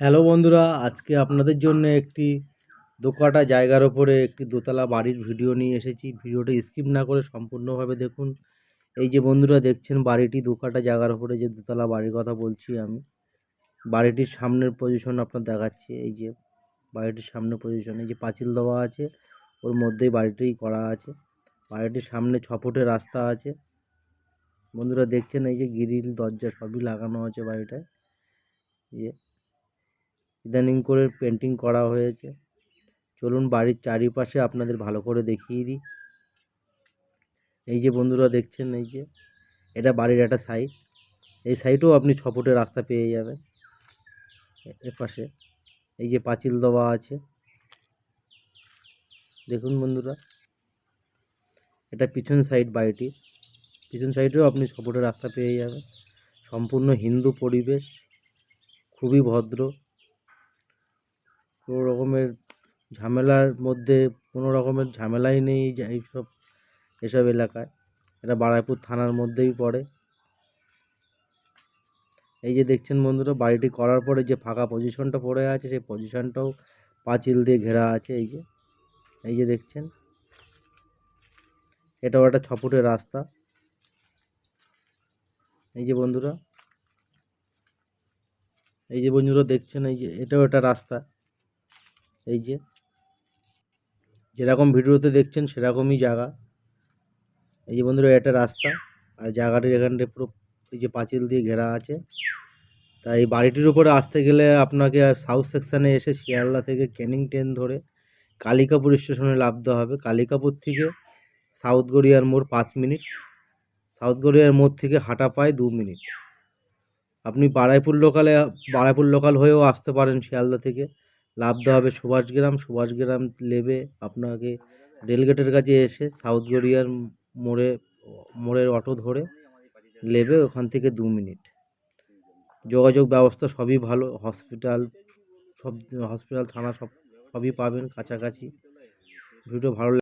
Hello বন্ধুরা, আজকে আপনাদের জন্য একটি দোকাটা জায়গার ওপরে একটি দোতলা বাড়ির ভিডিও নিয়ে এসেছি। ভিডিওটা স্কিপ না করে সম্পূর্ণভাবে দেখুন। এই যে বন্ধুরা দেখছেন, বাড়িটি দোকাটা জায়গার ওপরে যে দোতলা বাড়ির কথা বলছি আমি। বাড়িটির সামনের পজিশন আপনার দেখাচ্ছি। এই যে বাড়িটির সামনের পজিশন এই যে পাঁচিল দেওয়া আছে, ওর মধ্যেই বাড়িটি করা আছে। বাড়িটির সামনে ছ ফুটের রাস্তা আছে। বন্ধুরা দেখছেন, এই যে গ্রিল, দরজা সবই লাগানো আছে বাড়িটায়। যে ইদানিং করে পেন্টিং করা হয়েছে। চলুন বাড়ির চারিপাশে আপনাদের ভালো করে দেখিয়ে দিই। এই যে বন্ধুরা দেখছেন, এই যে এটা বাড়ির একটা সাইড এই সাইডেও আপনি ছ ফুটের রাস্তা পেয়ে যাবেন। এপাশে এই যে পাঁচিল দেওয়া আছে। দেখুন বন্ধুরা, এটা পিছন সাইড বাড়িটি। পিছন সাইডেও আপনি ছ ফুটের রাস্তা পেয়ে যাবেন। সম্পূর্ণ হিন্দু পরিবেশ, খুবই ভদ্র। কোনো রকমের ঝামেলার মধ্যে, কোনো রকমের ঝামেলাই নেই যে এইসব, এসব এলাকায়। এটা বারাইপুর থানার মধ্যেই পড়ে। এই যে দেখছেন বন্ধুরা, বাড়িটি করার পরে যে ফাঁকা পজিশনটা পড়ে আছে, সেই পজিশনটাও পাঁচিল দিয়ে ঘেরা আছে এই যে। এই যে দেখছেন, এটাও একটা ছ ফুটের রাস্তা। এই যে বন্ধুরা, এই যে বন্ধুরা দেখছেন, এই যে এটাও একটা রাস্তা। এই যে, যেরকম ভিডিওতে দেখছেন সেরকমই জায়গা। এই যে বন্ধুরা, এটা রাস্তা, আর জায়গাটির এখানটা পুরো এই যে পাঁচিল দিয়ে ঘেরা আছে। তাই বাড়িটির উপরে আসতে গেলে আপনাকে সাউথ সেকশানে এসে শিয়ালদা থেকে ক্যানিং ট্রেন ধরে কালিকাপুর স্টেশনে নামতে হবে। কালিকাপুর থেকে সাউথ গড়িয়ার মোড় পাঁচ মিনিট। সাউথ গড়িয়ার মোড় থেকে হাঁটা পায় দু মিনিট। আপনি বারাইপুর লোকালে বারাইপুর লোকাল হয়েও আসতে পারেন শিয়ালদা থেকে। নামতে হবে সুভাষগ্রাম সুভাষগ্রাম নেবে আপনাকে রেলগেটের কাছে এসে সাউথ গড়িয়ার মোড়ে, মোড়ের অটো ধরে নেবে ওখান থেকে দু মিনিট। যোগাযোগ ব্যবস্থা সবই ভালো হসপিটাল সব হসপিটাল থানা সব, সবই পাবেন কাছাকাছি। ভিডিও ভালো